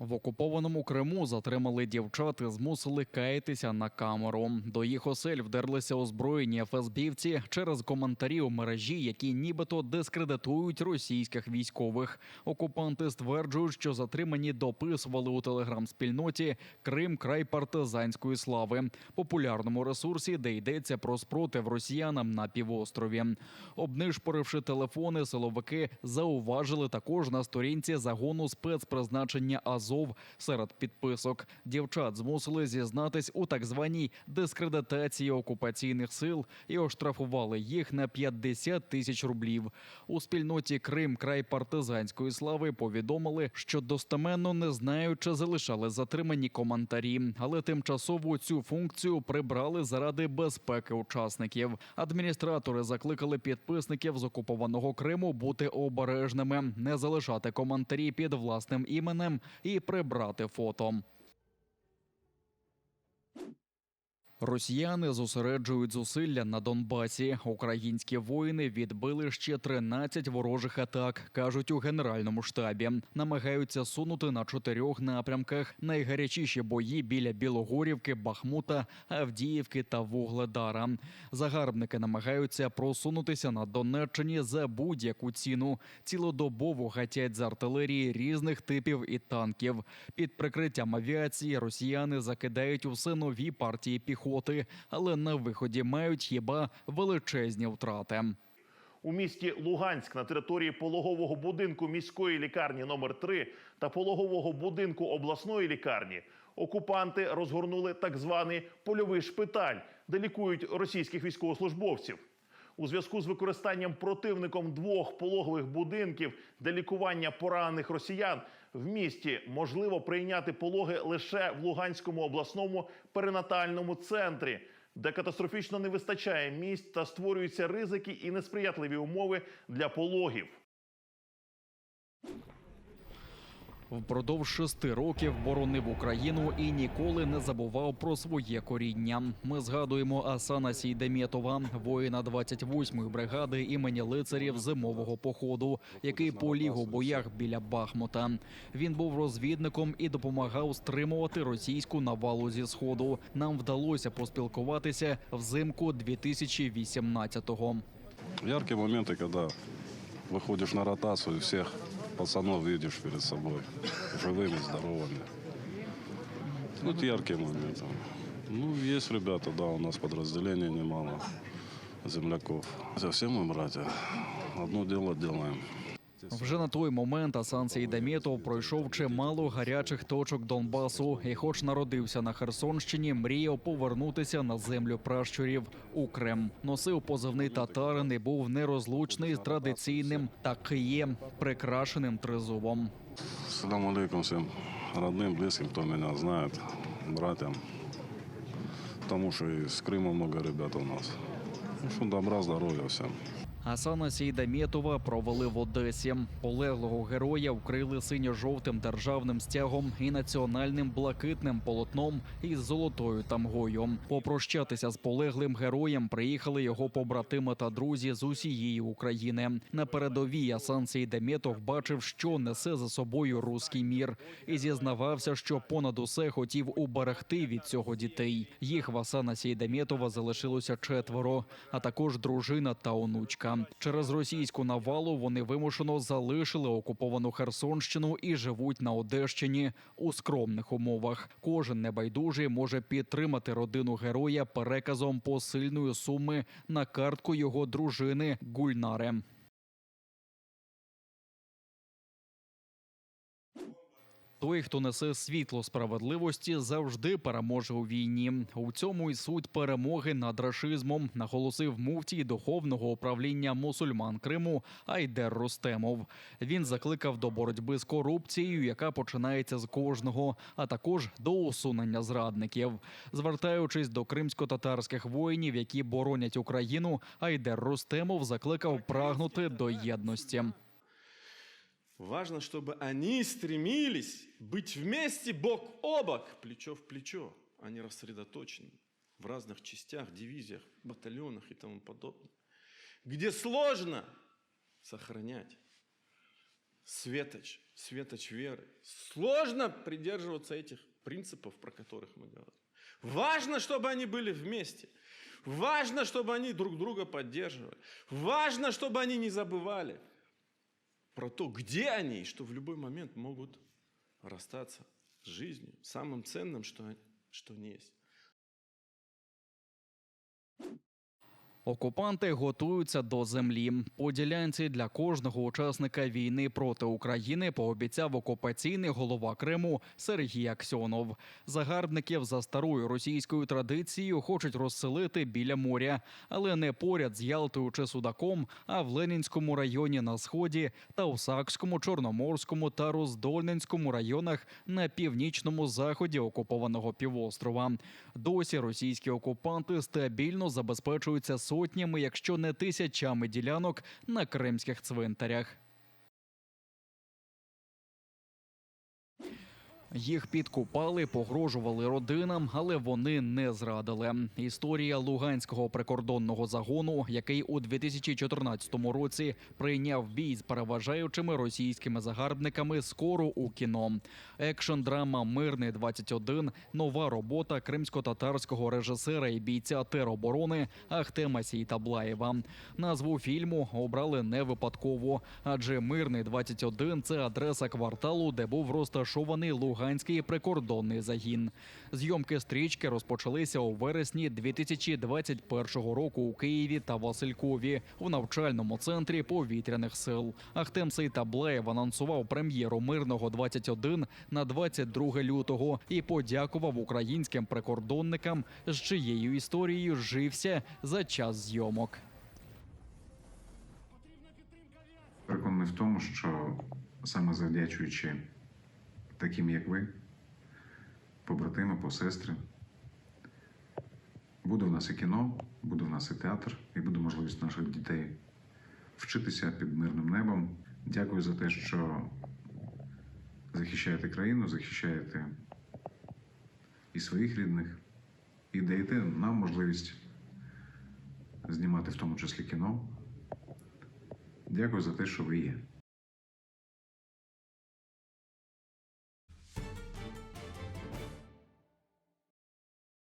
В окупованому Криму затримали дівчат і змусили каятися на камеру. До їх осель вдерлися озброєні ФСБівці через коментарі у мережі, які нібито дискредитують російських військових. Окупанти стверджують, що затримані дописували у телеграм-спільноті Крим край партизанської слави, популярному ресурсі, де йдеться про спротив росіянам на півострові. Обнишпоривши телефони, силовики зауважили також на сторінці загону спецпризначення Азов серед підписок. Дівчат змусили зізнатись у так званій дискредитації окупаційних сил і оштрафували їх на 50 тисяч рублів. У спільноті Крим край партизанської слави повідомили, що достеменно не знають, чи залишали затримані коментарі, але тимчасово цю функцію прибрали заради безпеки учасників. Адміністратори закликали підписників з окупованого Криму бути обережними, не залишати коментарі під власним іменем і прибрати фото. Росіяни зосереджують зусилля на Донбасі. Українські воїни відбили ще 13 ворожих атак, кажуть у генеральному штабі. Намагаються сунути на чотирьох напрямках. Найгарячіші бої біля Білогорівки, Бахмута, Авдіївки та Вугледара. Загарбники намагаються просунутися на Донеччині за будь-яку ціну. Цілодобово гатять з артилерії різних типів і танків. Під прикриттям авіації росіяни закидають усе нові партії піхоти, але на виході мають хіба величезні втрати. У місті Луганськ на території пологового будинку міської лікарні номер 3 та пологового будинку обласної лікарні окупанти розгорнули так званий польовий шпиталь, де лікують російських військовослужбовців. У зв'язку з використанням противником двох пологових будинків для лікування поранених росіян в місті можливо прийняти пологи лише в Луганському обласному перинатальному центрі, де катастрофічно не вистачає місць та створюються ризики і несприятливі умови для пологів. Впродовж шести років боронив Україну і ніколи не забував про своє коріння. Ми згадуємо Асана Сійдемєтова, воїна 28-ї бригади імені лицарів зимового походу, який поліг у боях біля Бахмута. Він був розвідником і допомагав стримувати російську навалу зі сходу. Нам вдалося поспілкуватися взимку 2018-го. Яркие моменты, когда выходишь на ротацию, и всех пацанов видишь перед собой, живыми, здоровыми. Вот яркие моменты. Ну, есть ребята, да, у нас подразделение немало земляков. Это все мы братья. Одно дело делаем. Вже на той момент Асан Сейдамєтов пройшов чимало гарячих точок Донбасу, і, хоч народився на Херсонщині, мріяв повернутися на землю пращурів у Крим. Носив позивний татарин і був нерозлучний з традиційним та києм, прикрашеним тризубом. Салам алейкум всем родным, близким, кто меня знает, братьям. Потому что из Крыма много ребят у нас. Ну что, добра, здоровья всем. Асана Сейдамєтова провели в Одесі. Полеглого героя вкрили синьо-жовтим державним стягом і національним блакитним полотном із золотою тамгою. Попрощатися з полеглим героєм приїхали його побратими та друзі з усієї України. На передовій Асан Сейдамєтов бачив, що несе за собою руський мір, і зізнавався, що понад усе хотів уберегти від цього дітей. Їх в Асана Сейдамєтова залишилося четверо, а також дружина та онучка. Через російську навалу вони вимушено залишили окуповану Херсонщину і живуть на Одещині у скромних умовах. Кожен небайдужий може підтримати родину героя переказом посильної суми на картку його дружини Гульнаре. Той, хто несе світло справедливості, завжди переможе у війні. У цьому і суть перемоги над рашизмом, наголосив муфтій духовного управління мусульман Криму Айдер Рустемов. Він закликав до боротьби з корупцією, яка починається з кожного, а також до усунення зрадників. Звертаючись до кримсько-татарських воїнів, які боронять Україну, Айдер Рустемов закликав прагнути до єдності. Важно, чтобы они стремились быть вместе бок о бок, плечо в плечо, а не рассредоточены в разных частях, дивизиях, батальонах и тому подобное. Где сложно сохранять светоч, светоч веры. Сложно придерживаться этих принципов, про которых мы говорим. Важно, чтобы они были вместе. Важно, чтобы они друг друга поддерживали. Важно, чтобы они не забывали про то, где они, и что в любой момент могут расстаться с жизнью, самым ценным, что, что не есть. Окупанти готуються до землі. По ділянці для кожного учасника війни проти України пообіцяв окупаційний голова Криму Сергій Аксьонов. Загарбників за старою російською традицією хочуть розселити біля моря, але не поряд з Ялтою чи Судаком, а в Ленінському районі на сході та у Сакському, Чорноморському та Роздольненському районах на північному заході окупованого півострова. Досі російські окупанти стабільно забезпечуються сотнями, якщо не тисячами ділянок на кримських цвинтарях. Їх підкупали, погрожували родинам, але вони не зрадили. Історія луганського прикордонного загону, який у 2014 році прийняв бій з переважаючими російськими загарбниками, скоро у кіно. Екшн драма Мирний 21 нова робота кримсько-татарського режисера і бійця тероборони Ахтема Сійтаблаєва. Назву фільму обрали не випадково, адже Мирний 21 – це адреса кварталу, де був розташований Луганський прикордонний загін. Зйомки стрічки розпочалися у вересні 2021 року у Києві та Василькові в навчальному центрі повітряних сил. Ахтем Сейтаблаєв анонсував прем'єру мирного 21 на 22 лютого і подякував українським прикордонникам, з чиєю історією жився за час зйомок. Переконаний в тому, що саме завдячуючи таким, як ви, побратими, посестри, буде в нас і кіно, буде в нас і театр, і буде можливість наших дітей вчитися під мирним небом. Дякую за те, що захищаєте країну, захищаєте і своїх рідних, і даєте нам можливість знімати в тому числі кіно. Дякую за те, що ви є.